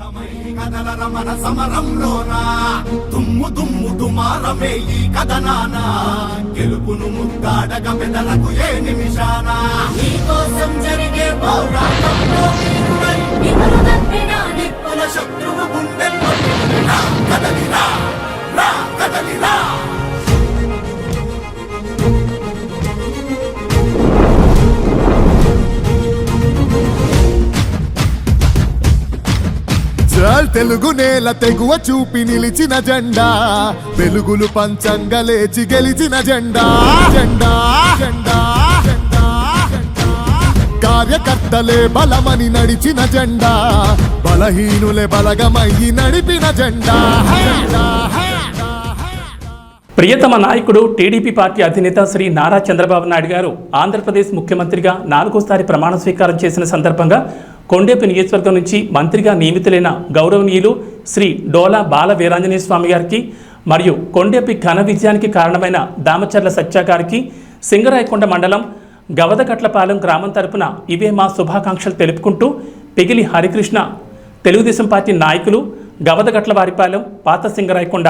కథల రమణ సమరంలోనా? తుమ్ము తుమ్ము తుమారమే ఈ కథనాన? గెలుపును ముద్దాడగ పెదలకు ఏ నిమిషానా? నీకోసం జరిగే పోరాటంలో శత్రువు గుండెల్లో కదలిరా రా కదలిరా. చాల్ తెలుగు నేల తెగువ చూపి నిలిచిన జెండా. వెలుగులు పంచంగా లేచి గెలిచిన జెండా. జెండా జెండా జెండా జెండా. కార్యకర్తలే బలమని నడిచిన జెండా. బలహీనులే బలగమయ్యి నడిపిన జెండా జెండా. ప్రియతమ నాయకుడు టీడీపీ పార్టీ అధినేత శ్రీ నారా చంద్రబాబు నాయుడు గారు ఆంధ్రప్రదేశ్ ముఖ్యమంత్రిగా నాలుగోసారి ప్రమాణ స్వీకారం చేసిన సందర్భంగా కొండేపి నియోజకవర్గం నుంచి మంత్రిగా నియమితులైన గౌరవనీయులు శ్రీ డోలా బాల వీరాంజనేయ స్వామి గారికి మరియు కొండేపి ఘన విజయానికి కారణమైన దామచర్ల సత్య గారికి సింగరాయకొండ మండలం గవదగట్లపాలెం గ్రామం తరపున ఇవే మా శుభాకాంక్షలు తెలుపుకుంటూ పిగిలి హరికృష్ణ తెలుగుదేశం పార్టీ నాయకులు గవదగట్ల వారిపాలెం పాత సింగరాయకొండ